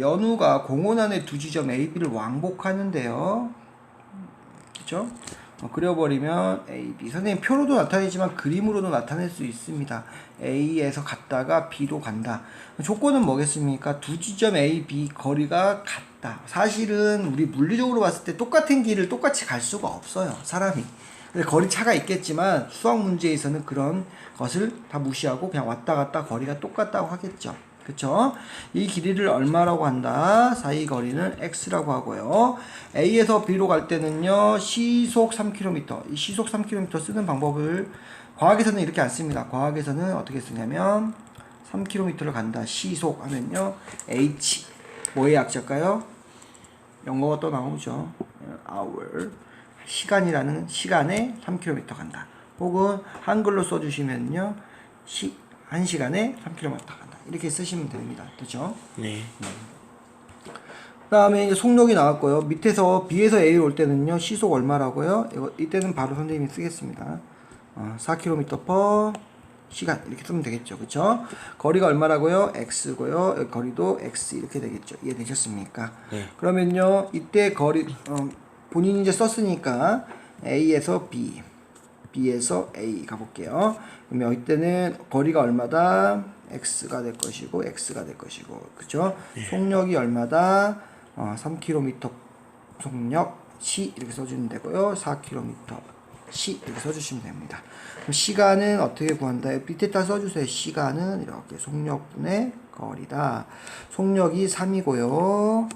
연우가 공원 안에 두 지점 A, B를 왕복하는데요. 그렇죠? 어, 그려버리면 A, B. 선생님 표로도 나타내지만 그림으로도 나타낼 수 있습니다. A에서 갔다가 B로 간다. 조건은 뭐겠습니까? 두 지점 A, B 거리가 같다. 사실은 우리 물리적으로 봤을 때 똑같은 길을 똑같이 갈 수가 없어요. 사람이. 근데 거리 차가 있겠지만 수학 문제에서는 그런 것을 다 무시하고 그냥 왔다 갔다 거리가 똑같다고 하겠죠. 그쵸? 이 길이를 얼마라고 한다? 사이 거리는 x라고 하고요. A에서 B로 갈 때는요, 시속 3km. 이 시속 3km 쓰는 방법을 과학에서는 이렇게 안 씁니다. 과학에서는 어떻게 쓰냐면, 3km를 간다. 시속 하면요, h. 뭐의 약자일까요? 영어가 또 나오죠. hour. 시간이라는 시간에 3km 간다. 혹은 한글로 써주시면요, 시, 1시간에 3km 간다. 이렇게 쓰시면 됩니다. 그죠? 네. 그 다음에 이제 속력이 나왔고요. 밑에서 B에서 A로 올 때는요, 시속 얼마라고요? 이거, 이때는 바로 선생님이 쓰겠습니다. 어, 4km per 시간. 이렇게 쓰면 되겠죠. 그쵸? 거리가 얼마라고요? X고요. 거리도 X. 이렇게 되겠죠. 이해되셨습니까? 네. 그러면요, 이때 거리, 어, 본인이 이제 썼으니까 A에서 B, B에서 A 가볼게요. 그러면 이때는 거리가 얼마다? X가 될 것이고, X가 될 것이고, 그죠? 속력이 얼마다? 어, 3km 속력 C 이렇게 써주면 되고요. 4km C 이렇게 써주시면 됩니다. 그럼 시간은 어떻게 구한다? 밑에다 써주세요. 시간은 이렇게 속력분의 거리다. 속력이 3이고요.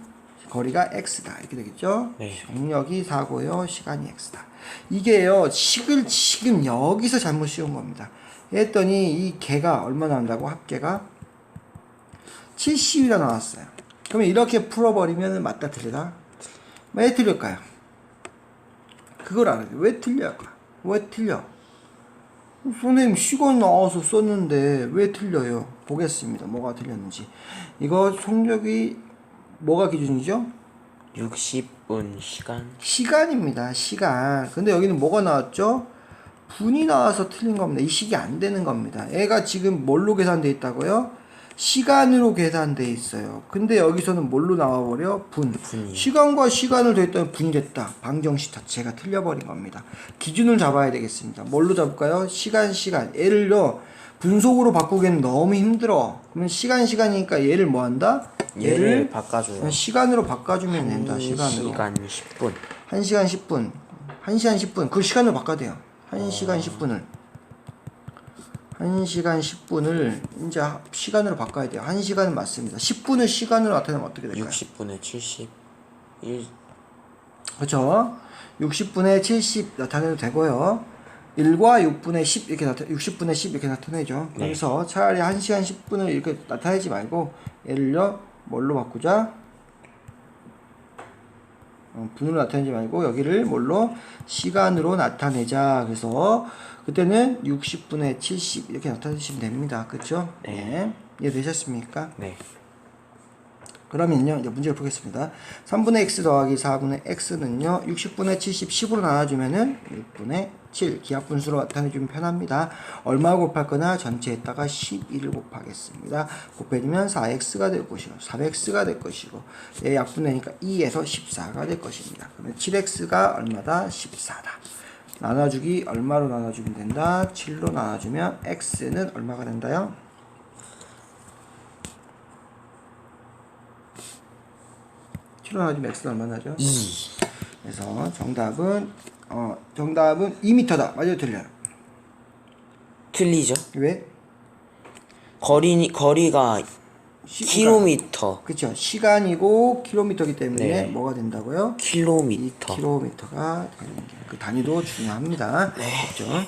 거리가 x다 이렇게 되겠죠? 네. 속력이 4고요. 시간이 x다. 이게요. 식을 지금 여기서 잘못 씌운 겁니다. 했더니 이 개가 얼마 나온다고 합계가 70이라 나왔어요. 그러면 이렇게 풀어버리면 맞다 틀리다? 왜 틀릴까요? 그걸 알아요. 왜 틀릴까? 왜 틀려? 선생님 시간 나와서 썼는데 왜 틀려요? 보겠습니다. 뭐가 틀렸는지. 이거 속력이 뭐가 기준이죠? 60분 시간. 시간입니다. 시간. 근데 여기는 뭐가 나왔죠? 분이 나와서 틀린 겁니다. 이 식이 안 되는 겁니다. 얘가 지금 뭘로 계산돼 있다고요? 시간으로 계산돼 있어요. 근데 여기서는 뭘로 나와버려? 분. 분이요. 시간과 시간을 더했더니 분이 됐다. 방정식 자체가 틀려버린 겁니다. 기준을 잡아야 되겠습니다. 뭘로 잡을까요? 시간, 시간. 얘를요, 분속으로 바꾸기엔 너무 힘들어. 그러면 시간, 시간이니까 얘를 뭐 한다? 얘를 바꿔줘요. 그냥 시간으로 바꿔주면 된다. 시간으로. 시간 10분. 1시간 10분. 1시간 10분. 그 시간으로 바꿔야 돼요. 1시간 10분을. 1시간 10분을 이제 시간으로 바꿔야 돼요. 1시간은 맞습니다. 10분을 시간으로 나타내면 어떻게 될까요? 60분에 70. 1. 그렇죠? 60분에 70 나타내도 되고요. 1과 6분의 10 이렇게 나타 60분의 10 이렇게 나타내죠. 네. 그래서 차라리 1시간 10분을 이렇게 나타내지 말고 얘를요. 뭘로 바꾸자? 어, 분으로 나타내지 말고 여기를 뭘로 시간으로 나타내자. 그래서 그때는 60분의 70 이렇게 나타내시면 됩니다. 그렇죠? 네. 이해되셨습니까? 네. 그러면요, 이제 문제를 보겠습니다. 3분의 x 더하기 4분의 x는요, 60분의 70, 10으로 나눠주면은 6분의 7, 기하분수로 나타내주면 편합니다. 얼마 곱할 거나 전체에다가 11을 곱하겠습니다. 곱해주면 4x가 될 것이고, 3x가 될 것이고, 얘 약분되니까 2에서 14가 될 것입니다. 그러면 7x가 얼마다? 14다. 나눠주기 얼마로 나눠주면 된다? 7로 나눠주면 x는 얼마가 된다요? 칠로 나눠주면 x는 얼마 나죠? 2. 그래서 정답은 어 정답은 2m다. 맞아요, 틀려요. 틀리죠? 왜? 거리 거리가 시- 킬로미터. 그렇죠. 시간이고 킬로미터기 때문에 네. 뭐가 된다고요? 킬로미터. 킬로미터가 되는 게 그 단위도 중요합니다. 네. 그렇죠?